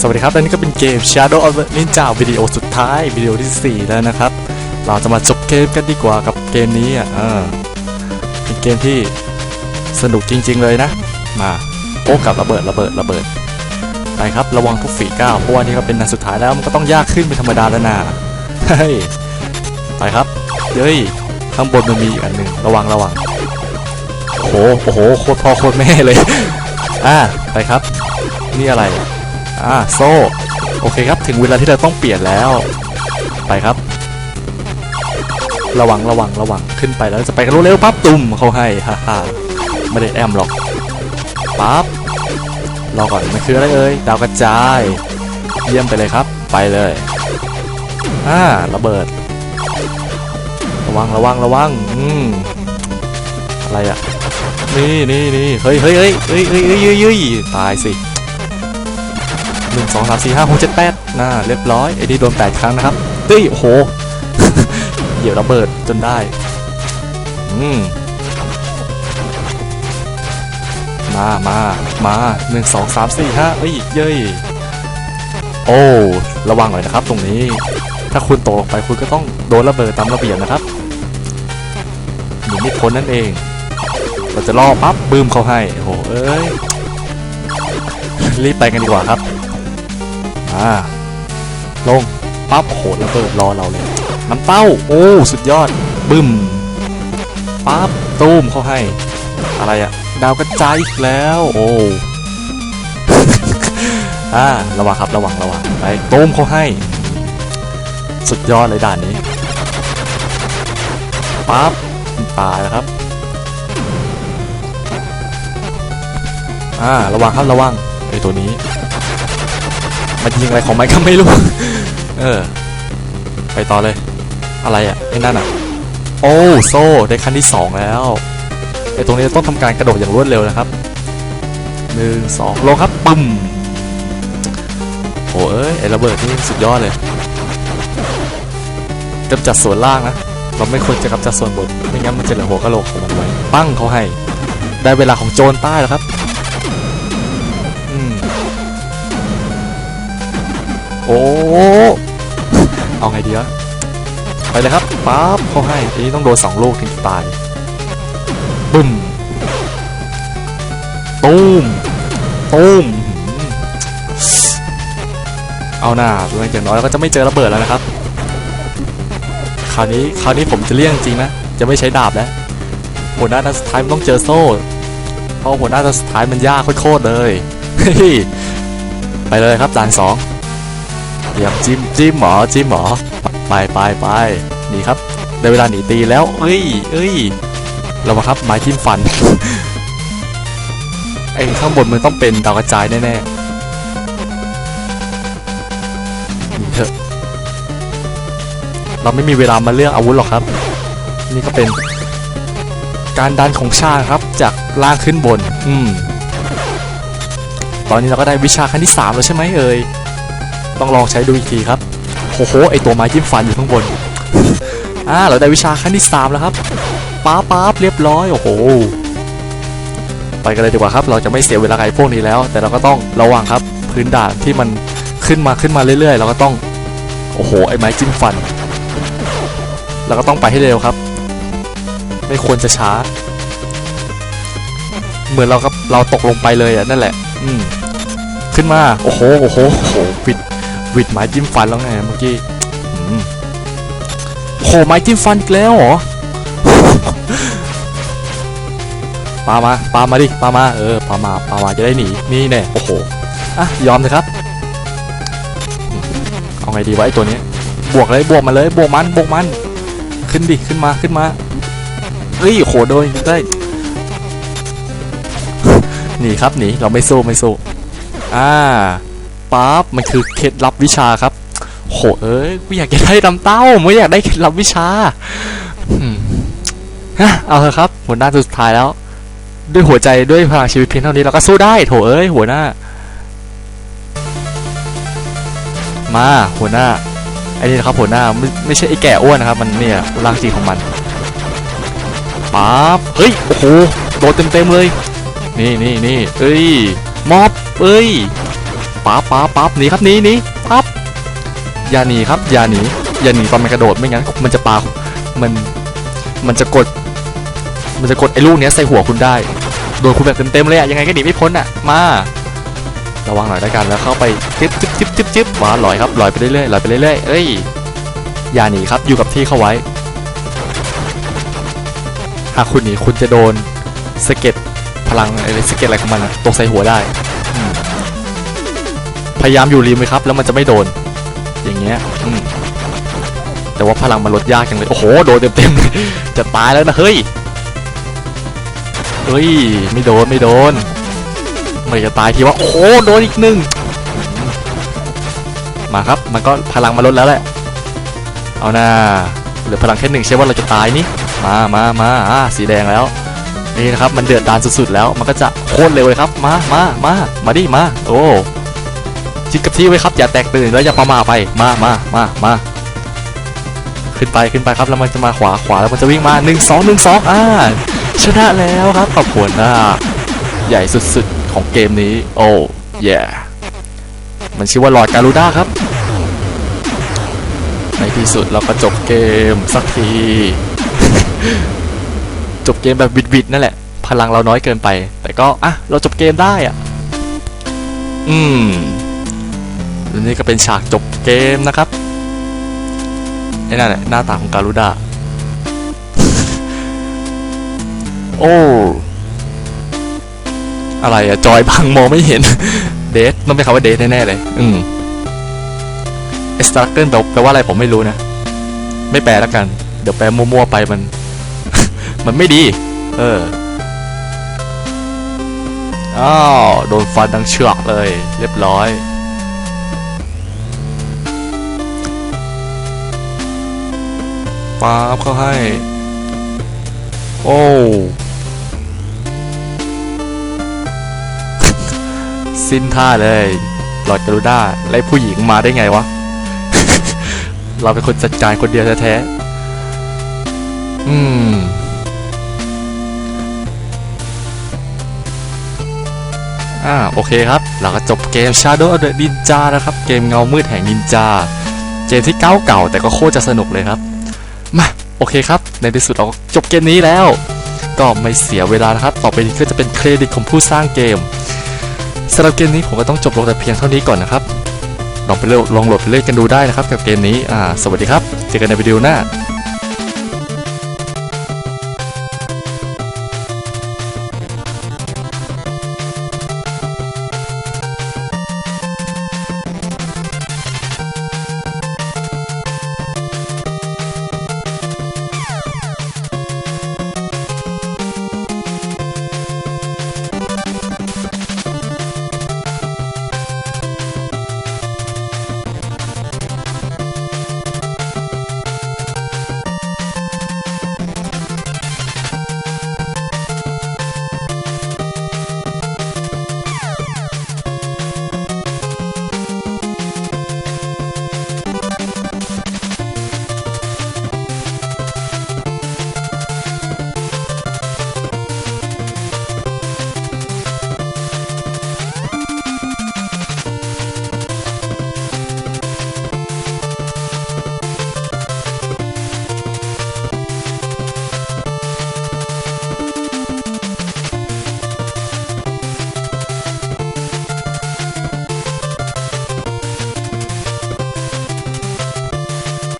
สวัสดีครับและนี่ก็เป็นเกม Shadow of the Ninja วิดีโอสุดท้ายวิดีโอที่ 4 แล้วนะครับ เราจะมาจบเกมกันดีกว่ากับเกมนี้อะเออเป็นเกมที่สนุกจริง ๆ เลยนะ มาโอ้กับระเบิดระเบิดระเบิดไปครับระวังทุกฝีก้าวเพราะว่านี่ก็เป็นนัดสุดท้ายแล้วมันก็ต้องยากขึ้นเป็นธรรมดาแล้วนะเฮ้ยไปครับเฮ้ยข้างบนมันมีอีกอันหนึ่งระวังระวังโอ้โหโอ้โหโคตรพ่อโคตรแม่เลยอ่าไปครับ นี่อะไร อ่าโซ่โอเคครับถึงเวลาที่เราต้องเปลี่ยนแล้วไปครับ ระวังระวังระวังขึ้นไปแล้วจะไปกันเร็วปั๊บตุ่มเขาให้ฮ่าฮ่าไม่ได้แอมหรอกปั๊บรอก่อนมันคืออะไรเอ่ยดาวกระจาย เยี่ยมไปเลยครับ ไปเลยอ่าระเบิด ระวังระวังระวังอืมอะไรอะนี่นี่นี่เฮ้ยเฮ้ยเฮ้ยเฮ้ยเฮ้ยเฮ้ยตายสิ หนึ่งสองสามสี่ห้าหกเจ็ดแปดน่าเรียบร้อยไอ้นี่โดนแปดครั้งนะครับเฮ้โอ้โหเหยียบระเบิดจนได้ อืมมามามาหนึ่งสองสามสี่ห้าเอ้ยเย้ยโอ้ระวังหน่อยนะครับตรงนี้ ถ้าคุณตกลงไปคุณก็ต้องโดนระเบิดตามระเบียบนะครับหนีไม่พ้นนั่นเอง เราจะล่อปั๊บบึ้มเขาให้โอ้โหเอ้ยรีบไปกันดีกว่าครับ อ่าลงปั๊บโอ้โหระเบิดรอเราเลย น้ำเต้า โอ้สุดยอด บึ้มปั๊บตูมเขาให้ อะไรอะดาวกระจายอีกแล้ว โอ้อ่าระวังครับระวังระวังไปตูมเขาให้ สุดยอดเลยด่านนี้ปั๊บตายแล้วครับอ่าระวังครับระวังไอตัวนี้ มันยิงอะไรของมันก็ไม่รู้ เออ ไปต่อเลย อะไรอะไอ้นั่นอะ โอ้โซ่ได้ขั้นที่สองแล้วไอ้ตรงนี้ต้องทำการกระโดดอย่างรวดเร็วนะครับหนึ่งสองลงครับปุ่มโอ้เอ้ยไอ้ระเบิดนี่สุดยอดเลยกำจัดส่วนล่างนะ เราไม่ควรจะกำจัดส่วนบนไม่งั้นมันจะเหลือหัวกะโหลกของมันไว้ปั้งเขาให้ ได้เวลาของโจรใต้แล้วครับ เอาไงดีวะไปเลยครับปั๊บเขาให้ทีนี้ต้องโดนสองลูกถึงตายบึ้มตูมตูมเอาหน้าอย่างน้อยเราก็จะไม่เจอระเบิดแล้วนะครับ คราวนี้คราวนี้ผมจะเลี่ยงจริงนะ จะไม่ใช้ดาบแล้วหัวหน้าสุดท้ายมันต้องเจอโซ่เพราะหัวหน้าสุดท้ายมันยากโคตรเลยไปเลยครับด่านสอง เดี๋ยวจิ้มจิ้มหมอจิ้มหมอไปไปไปหนีครับได้เวลาหนีตีแล้ว เอ้ยเอ้ยเรามาครับไม้ทิ่มฟันไอ้ข้างบนมันต้องเป็นดาวกระจายแน่ๆนีเถอะเราไม่มีเวลามาเลือกอาวุธหรอกครับ นี่ก็เป็นการดันของชาครับจากล่างขึ้นบน อืม ตอนนี้เราก็ได้วิชาขั้นที่ 3 แล้วใช่ไหมเอ่ย ต้องลองใช้ดูอีกทีครับโอ้โหไอตัวไม้จิ้มฟันอยู่ข้างบนอ่าเราได้วิชาขั้นที่3แล้วครับป๊าป๊าเรียบร้อยโอ้โหไปกันเลยดีกว่าครับ เราจะไม่เสียเวลาไอ้พวกนี้แล้ว แต่เราก็ต้องระวังครับพื้นด่านที่มันขึ้นมาขึ้นมาเรื่อยๆ เราก็ต้องโอ้โหไอไม้จิ้มฟันเราก็ต้องไปให้เร็วครับ ไม่ควรจะช้า เหมือนเราครับเราตกลงไปเลยอะนั่นแหละ อืมขึ้นมาโอ้โหโอ้โหโอ้โหปิด วิดไม้จิ้มฟันแล้วไงเมื่อกี้โหไม้จิ้มฟันอีกแล้วเหรอปามาปามาดิปามาเออปามาปามาจะได้หนีนี่แน่โอ้โหอะยอมเลยครับเอาไงดีวะไอตัวนี้บวกเลยบวกมาเลยบวกมันบวกมัน ขึ้นดิขึ้นมาขึ้นมาเฮ้ยโหโดนได้หนีครับหนีเราไม่สู้ไม่สู้อ่า ปั๊บมันคือเคล็ดลับวิชาครับ โหเอ้ยกูอยากจะได้ลำเต้าไม่อยากได้เคล็ดลับวิชาฮะเอาเถอะครับ หัวหน้าสุดท้ายแล้ว ด้วยหัวใจด้วยพลังชีวิตเพียงเท่านี้เราก็สู้ได้โถเอ้ยหัวหน้า มาหัวหน้าไอ้นี่นะครับหัวหน้าไม่ไม่ใช่ไอ้แก่อ้วนนะครับ มันเนี่ยร่างจริงของมันปั๊บเฮ้ยโอ้โหโดนเต็มเต็มเลย นี่นี่นี่เอ้ยม็อบเอ้ย ปั๊บปั๊บปั๊บหนีครับหนีหนีปั๊บอย่าหนีครับอย่าหนีอย่าหนีตอนมันกระโดดไม่งั้นมันจะปามันมันจะกด มันจะกดไอ้ลูกเนี้ยใส่หัวคุณได้โดนคุณแบบเต็มๆเลยอะยังไงก็หนีไม่พ้นอะมาระวังหน่อยแล้วกันแล้วเข้าไปจิ๊บจิ๊บจิ๊บจิ๊บจิ๊บมาลอยครับลอยไปเรื่อยๆลอยไปเรื่อยๆเอ้ยอย่าหนีครับอยู่กับที่เข้าไว้ หากคุณหนีคุณจะโดนสเก็ดพลังอะไรสเก็ดอะไรของมันตกใส่หัวได้ พยายามอยู่ริมไว้ครับ แล้วมันจะไม่โดน อย่างเงี้ยแต่ว่าพลังมันลดยากจังเลยโอ้โหโดนเต็มๆเลยจะตายแล้วนะเฮ้ยเฮ้ยไม่โดนไม่โดนมันจะตายทีว่าโอ้โหโดนอีกหนึ่งมาครับมันก็พลังมาลดแล้วแหละเอาหน้าเหลือพลังแค่หนึ่งใช่ว่าเราจะตายนี่มามามาอ่าสีแดงแล้วนี่นะครับมันเดือดดานสุดๆแล้ว มันก็จะโคตรเร็วเลยครับ มามามามาดิมาโอ้ จิตกับที่ไว้ครับอย่าแตกตื่นแล้วอย่าประมาทไปมามามามาขึ้นไปขึ้นไปครับแล้วมันจะมาขวาขวาแล้วมันจะวิ่งมาหนึ่งสองหนึ่งสองอ่าชนะแล้วครับขอบคุณนะใหญ่สุดๆของเกมนี้โอ้เย่มันชื่อว่าลอร์ดการูด้าครับ ในที่สุดเราก็จบเกมสักที จบเกมแบบบิดๆนั่นแหละ พลังเราน้อยเกินไป แต่ก็อะเราจบเกมได้อะ อืม แล้วนี่ก็เป็นฉากจบเกมนะครับไอ้นั่นแหละหน้าตาของการูด้าโอ้อะไรอะจอยบังมองไม่เห็น เดทต้องเป็นคำว่าเดทแน่ๆเลย อืมเอสตรัเกิลแปลว่าอะไรผมไม่รู้นะ ไม่แปลแล้วกัน เดี๋ยวแปลมั่วๆไปมัน มันไม่ดี เออ อ้าว โดนฟันดังเชือกเลย เรียบร้อย ป๊าบเขาให้ โอ้สิ้นท่าเลยหลอดกรุด้าไล่ผู้หญิงมาได้ไงวะ เราเป็นคนจัดการคนเดียวแท้ๆ อืม อ่า โอเคครับ เราก็จบเกม Shadow of the Ninja นะครับ เกมเงามืดแห่งนินจา เกมที่เก้าเก่าแต่ก็โคตรจะสนุกเลยครับ โอเคครับ ในที่สุดเราก็จบเกมนี้แล้ว ก็ไม่เสียเวลานะครับ ต่อไปนี้ก็จะเป็นเครดิตของผู้สร้างเกมสำหรับเกมนี้ผมก็ต้องจบลงแต่เพียงเท่านี้ก่อนนะครับลองไปเล่นลองโหลดไปเล่นกันดูได้นะครับกับเกมนี้อ่าสวัสดีครับ เจอกันในวิดีโอหน้า